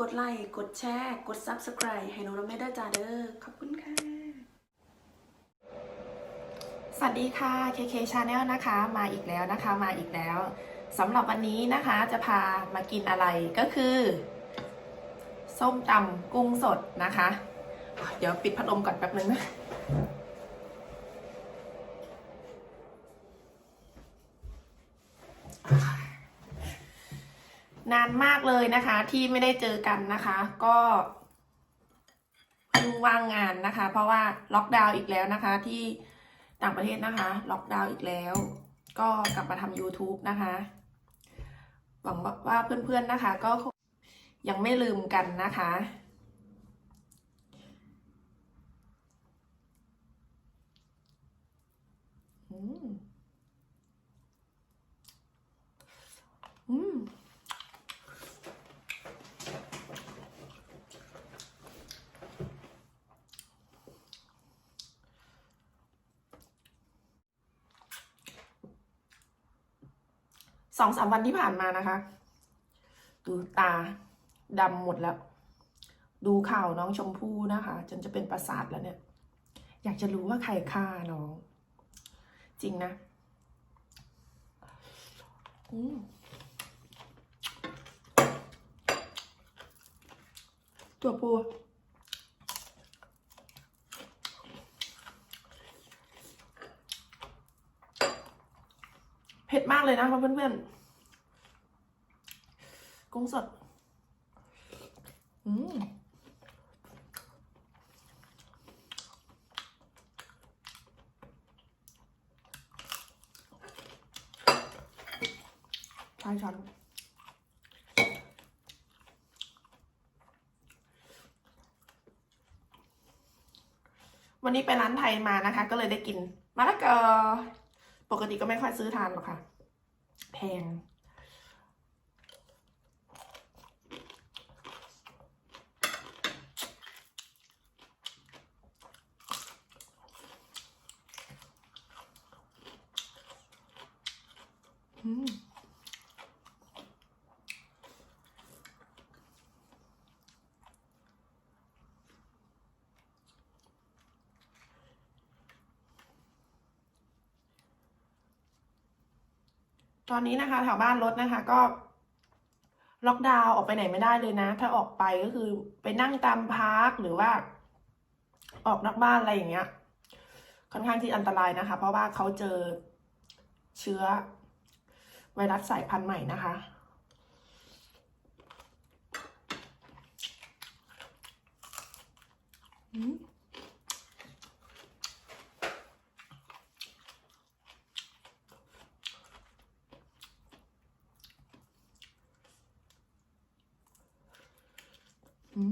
กดไลค์ กดแชร์ กด Subscribe ให้น้องน้ำแม่ได้จ้าเด้อ ขอบคุณค่ะ สวัสดีค่ะ KK Channel นะคะ มาอีกแล้วนะคะ มาอีกแล้วสำหรับวันนี้นะคะจะพามากินอะไรก็คือ ส้มตำกุ้งสดนะคะ เดี๋ยวปิดพัดลมก่อนแป๊บนึงนะ มากเลยนะคะ ที่ไม่ได้เจอกันนะคะ ก็เพิ่งว่างงานนะคะ เพราะว่าล็อกดาวน์อีกแล้วนะคะ ที่ต่างประเทศนะคะ ล็อกดาวน์อีกแล้ว ก็กลับมาทำ YouTube นะคะ หวังว่าเพื่อนๆนะคะ ก็ยังไม่ลืมกันนะคะอืมอืม สองสามวันที่ผ่านมานะคะ ดูตาดำหมดแล้ว ดูข่าวน้องชมพู่นะคะ จนจะเป็นประสาทแล้วเนี่ย อยากจะรู้ว่าใครฆ่าน้อง จริงนะอืมตัวปู เผ็ดมากเลยนะเพื่อนๆ กุ้งสด อืมใช่ช้อนวันนี้ไปร้านไทยมานะคะ ก็เลยได้กินมะละกอ ปกติก็ไม่ค่อยซื้อทานหรอกค่ะ แพง อืม ตอนนี้นะคะแถวบ้านรถนะคะ ก็ล็อกดาวน์ออกไปไหนไม่ได้เลยนะ ถ้าออกไปก็คือไปนั่งตามพาร์คหรือว่า ออกนอกบ้านอะไรอย่างเงี้ย ค่อนข้างที่อันตรายนะคะ เพราะว่าเขาเจอเชื้อไวรัสสายพันธุ์ใหม่นะคะ อืม อื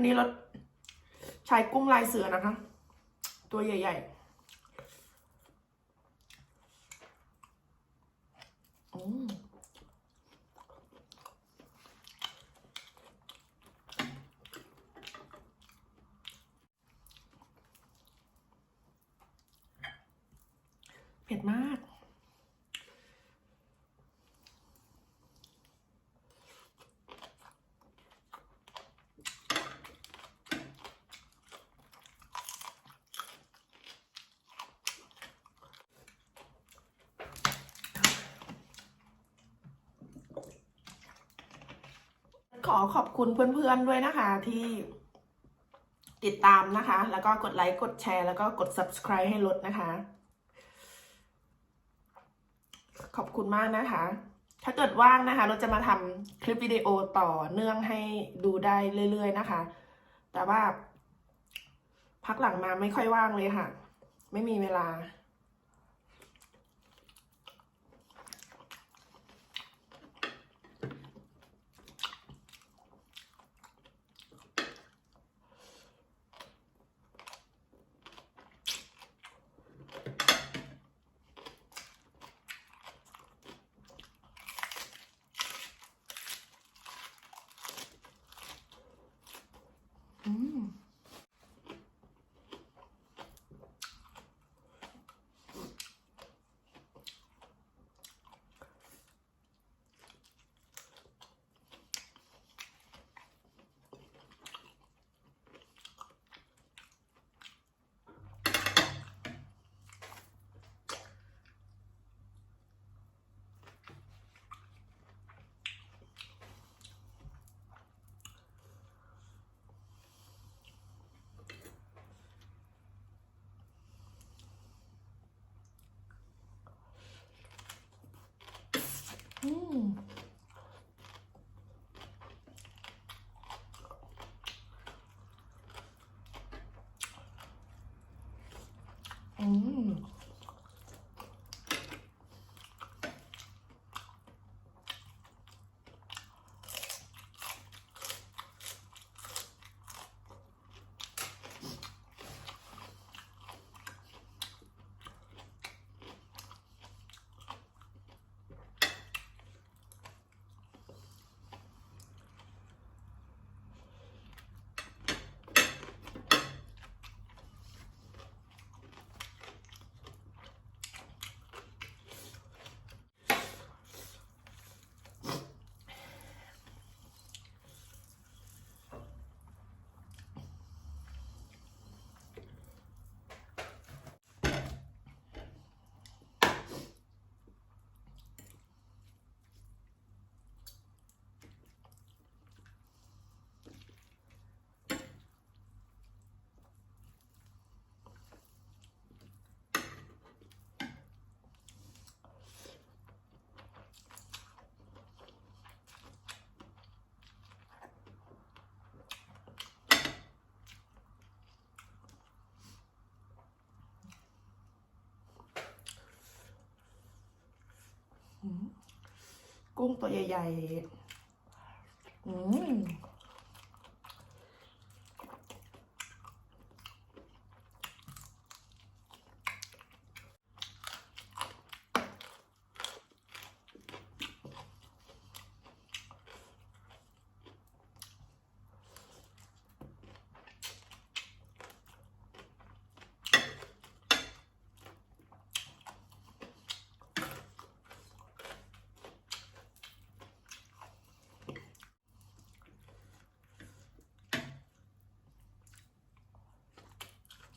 วันนี้รสใช้กุ้งลายเสือนะคะ ตัวใหญ่ๆอืมเผ็ดมาก อขอบคุณเพื่อนๆด้วยนะคะที่ติดตามนะคะ แล้วก็กดไลค์ กดแชร์ แล้วก็กด subscribe ให้รถนะคะ ขอบคุณมากนะคะ ถ้าเกิดว่างนะคะ เราจะมาทำคลิปวิดีโอต่อเนื่องให้ดูได้เรื่อย ๆ นะคะ แต่ว่าพักหลังมาไม่ค่อยว่างเลยค่ะ ไม่มีเวลา อืม อืม อืม กุ้งตัวใหญ่ๆ อืม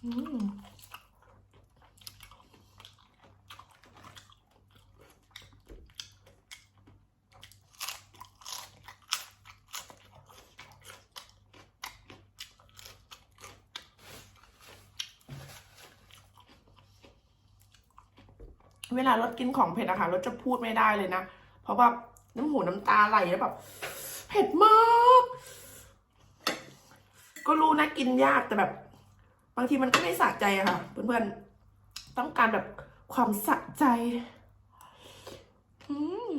เวลารถกินของเผ็ดอะค่ะรถจะพูดไม่ได้เลยนะ เพราะว่าน้ำหูน้ำตาไหลแล้วแบบเผ็ดมาก ก็รู้นะกินยากแต่แบบ บางทีมันก็ไม่สะใจอะค่ะ เพื่อนๆ ต้องการแบบความสะใจอืม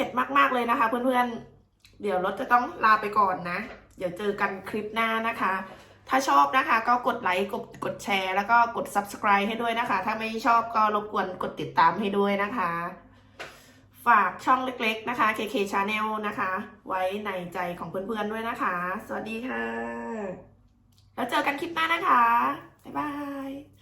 ผ็ดมากๆเลยนะคะ เพื่อนๆ เดี๋ยวรถจะต้องลาไปก่อนนะ เดี๋ยวเจอกันคลิปหน้านะคะ ถ้าชอบนะคะ ก็กดไลค์กดกดแชร์ แล้วก็กด subscribe ให้ด้วยนะคะ ถ้าไม่ชอบก็รบกวนกดติดตามให้ด้วยนะคะ ฝากช่องเล็กๆนะคะ KK Channel นะคะ ไว้ในใจของเพื่อนๆด้วยนะคะ สวัสดีค่ะ แล้วเจอกันคลิปหน้านะคะ บ๊ายบาย